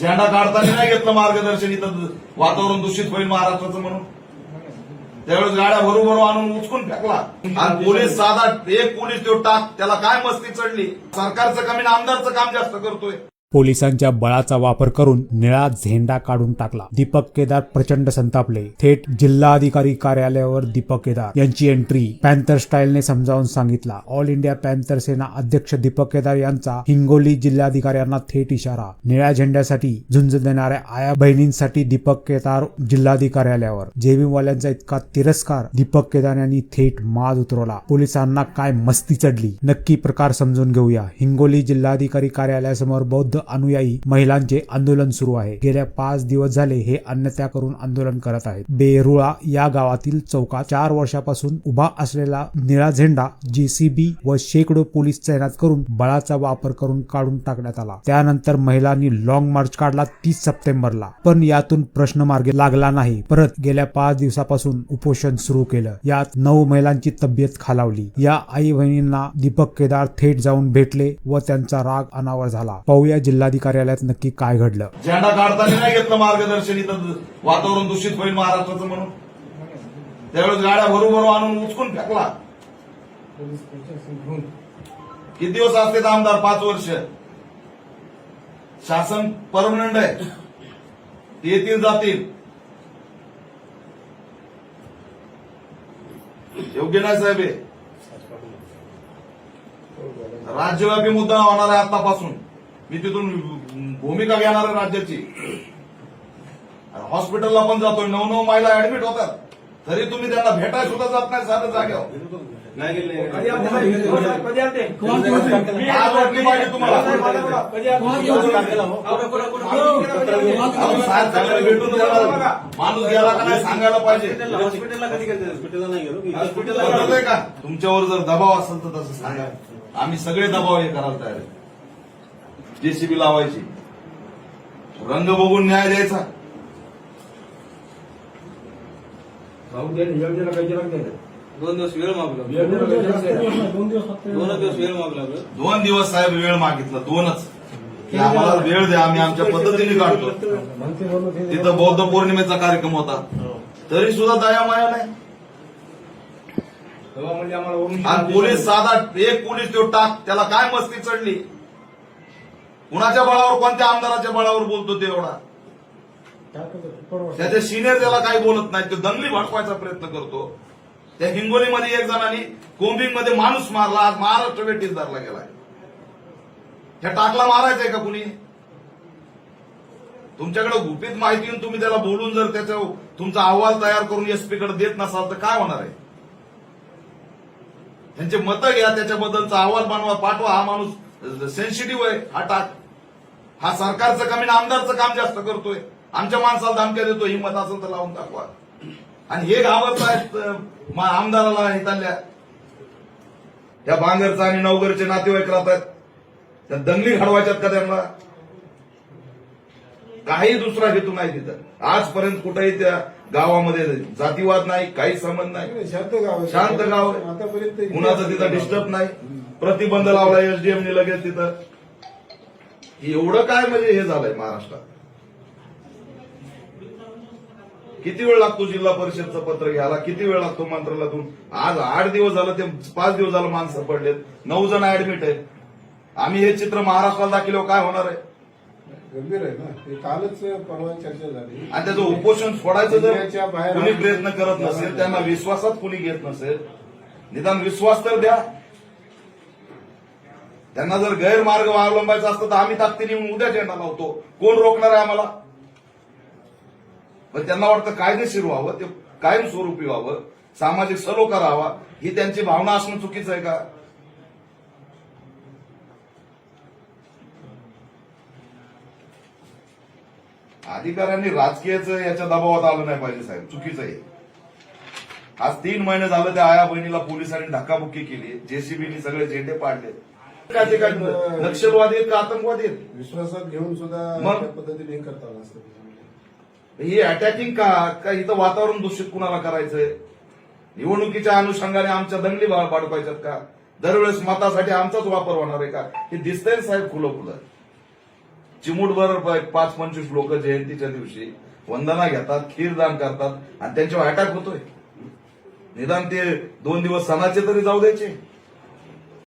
झेंडा काढताना नाही घेतलं मार्गदर्शन इथं वातावरण दूषित होईल महाराष्ट्राचं म्हणून. त्यावेळेस गाड्या भरू आणून उचकून फेकला. आणि पोलीस साधा एक पोलीस तो टाक त्याला काय मस्ती चढली? सरकारचं कमी आणि आमदारचं काम जास्त करतोय. पोलिसांच्या बळाचा वापर करून निळा झेंडा काढून टाकला. दीपक केदार प्रचंड संतापले. थेट जिल्हाधिकारी कार्यालयावर दीपक केदार यांची एंट्री पॅन्थर स्टाईलने समजावून सांगितला. ऑल इंडिया पॅन्थर सेना अध्यक्ष दीपक केदार यांचा हिंगोली जिल्हाधिकाऱ्यांना थेट इशारा. निळ्या झेंड्यासाठी झुंज देणाऱ्या आया बहिणींसाठी दीपक केदार जिल्हाधिकार्यालयावर जेबीवाल्यांचा इतका तिरस्कार दीपक केदार यांनी थेट माज उतरवला. पोलिसांना काय मस्ती चढली? नक्की प्रकार समजून घेऊया. हिंगोली जिल्हाधिकारी कार्यालयासमोर बौद्ध अनुयायी महिलांचे आंदोलन सुरू आहे. गेल्या पाच दिवस झाले हे अन्यथा करून आंदोलन करत आहेत. बेरुळा या गावातील चौकात चार वर्षापासून उभा असलेला निळा झेंडा जेसीबी व शेकडो पोलीस तैनात करून बळाचा वापर करून काढून टाकण्यात आला. त्यानंतर महिलांनी लॉंग मार्च काढला तीस सप्टेंबरला. पण यातून प्रश्न मार्गे लागला नाही. परत गेल्या पाच दिवसापासून उपोषण सुरू केलं. यात नऊ महिलांची तब्येत खालावली. या आई बहिणींना दीपक केदार थेट जाऊन भेटले व त्यांचा राग अनावर झाला. पाहूया जिल्हाधिकार्यालयात नक्की काय घडलं? झेंडा काढताना नाही घेतलं मार्गदर्शन इथं वातावरण दूषित होईल महाराष्ट्राचं म्हणून. त्यावेळेस गाड्या भरू आणून उचकून फेकला. किती दिवस असते आमदार? पाच वर्ष. शासन परमनंट आहे. येतील जातील. योग्य नाही साहेब राज्यव्यापी मुद्दा होणार आहे आतापासून. मी तिथून भूमिका घेणार आहे राज्याची. हॉस्पिटलला पण जातोय. नऊ नऊ महिला ऍडमिट होतात. तरी तुम्ही त्यांना भेटायला सुद्धा जात नाही साधं जागेवर. पाहिजे तुम्हाला. चांगलं भेटून माणूस गेला का नाही सांगायला पाहिजे. कळतंय का? तुमच्यावर जर दबाव असेल तर तसं सांगा. आम्ही सगळे दबाव हे करायला तयार आहे. जेसीबी लावायची. रंग बघून न्याय द्यायचा. दोन दिवस वेळ मागला दोन दिवस वेळ मागला दोन दिवस साहेब वेळ मागितला दोनच. की आम्हाला वेळ द्या आम्ही आमच्या पद्धतीने काढतो. तिथं बौद्ध पौर्णिमेचा कार्यक्रम होता. तरी सुद्धा दया माया नाही. आणि पोलीस साधा एक पोलीस तो टाक त्याला काय मस्ती चढली? कुणाच्या बळावर कोणत्या आमदाराच्या बळावर बोलतो ते एवढा? त्याचे सिनियर त्याला काही बोलत नाही तो दंगली भडकवायचा प्रयत्न करतो. त्या हिंगोलीमध्ये एक जणांनी कोंबिंगमध्ये माणूस मारला. आज महाराष्ट्र वेटीस धरला गेलाय. ह्या टाकला मारायचंय का कुणी? तुमच्याकडे गुपित माहिती येऊन तुम्ही त्याला बोलून जर त्याचा तुमचा अहवाल तयार करून एसपीकडे देत नसाल तर काय होणार आहे? त्यांचे मतं घ्या. त्याच्याबद्दलचा अहवाल बनवा. पाठवा. हा माणूस सेन्सिटिव्ह आहे. हा टाक. हा सरकारचं कमी आणि आमदारचं काम जास्त करतोय. आमच्या माणसाला धमक्या देतो हिंमत असेल तर लावून टाकवा आणि हे घाबरत आहेत आमदाराला हिताल्या त्या बांगरचा आणि नवगरचे नातेवाईक राहत आहेत त्या दंगली घडवायच्यात का त्यांना? काही दुसरा हेतू नाही तिथं. आजपर्यंत कुठेही त्या गावामध्ये जातीवाद नाही काही संबंध नाही. शांत गाव. शांत गाव कुणाचं तिथं डिस्टर्ब नाही. प्रतिबंध लावला एसडीएमने लगेच तिथं. एवढं काय म्हणजे हे झालंय महाराष्ट्रात? किती वेळ लागतो जिल्हा परिषदचं पत्र घ्यायला? किती वेळ लागतो मंत्रालयातून? आज आठ दिवस झालं ते पाच दिवस झालं माणसं पडलेत. नऊ जण ऍडमिट आहेत. आम्ही हे चित्र महाराष्ट्राला दाखवल्यावर काय होणार आहे? गंभीर आहे ना. ते कालच परवा चर्चा झाली. आणि त्याचं उपोषण सोडायचं जर कुणी प्रयत्न करत नसेल त्यांना विश्वासात कुणी घेत नसेल निदान विश्वास तर द्या. त्यांना जर गैरमार्ग अवलंबायचा असतं तर आम्ही ताकदीने येऊन उद्या झेंडा लावतो. कोण रोखणार आहे आम्हाला? पण त्यांना वाटतं कायदेशीर व्हावं ते कायमस्वरूपी व्हावं सामाजिक सलोखा राहावा ही त्यांची भावना असणं चुकीचं आहे का? अधिकाऱ्यांनी राजकीयचं याच्या दबावात आलं नाही पाहिजे साहेब चुकीचं आहे. आज तीन महिने झालं त्या आया बहिणीला पोलिसांनी धक्काबुक्की केली जेसीबीनी सगळे झेंडे पाडले. काय ते काय नक्षलवादी आहेत का आतंकवादी आहेत? विश्वासात घेऊन सुद्धा मग? पद्धतीने हे करता आलं असतं त्याच्यामध्ये. ही अटॅकिंग का? का इथं वातावरण दूषित कुणाला करायचंय? निवडणुकीच्या अनुषंगाने आमच्या दंगली बाडपायच्यात का? दरवेळेस मतासाठी आमचाच वापर होणार आहे का? हे दिसतंय ना साहेब खुलं खुलं चिमूटभर प- पाच पंचवीस लोक जयंतीच्या दिवशी वंदना घेतात खीर दान करतात आणि त्यांच्यावर अटॅक होतोय. निदान ते दोन दिवस सणाचे तरी जाऊ द्यायचे.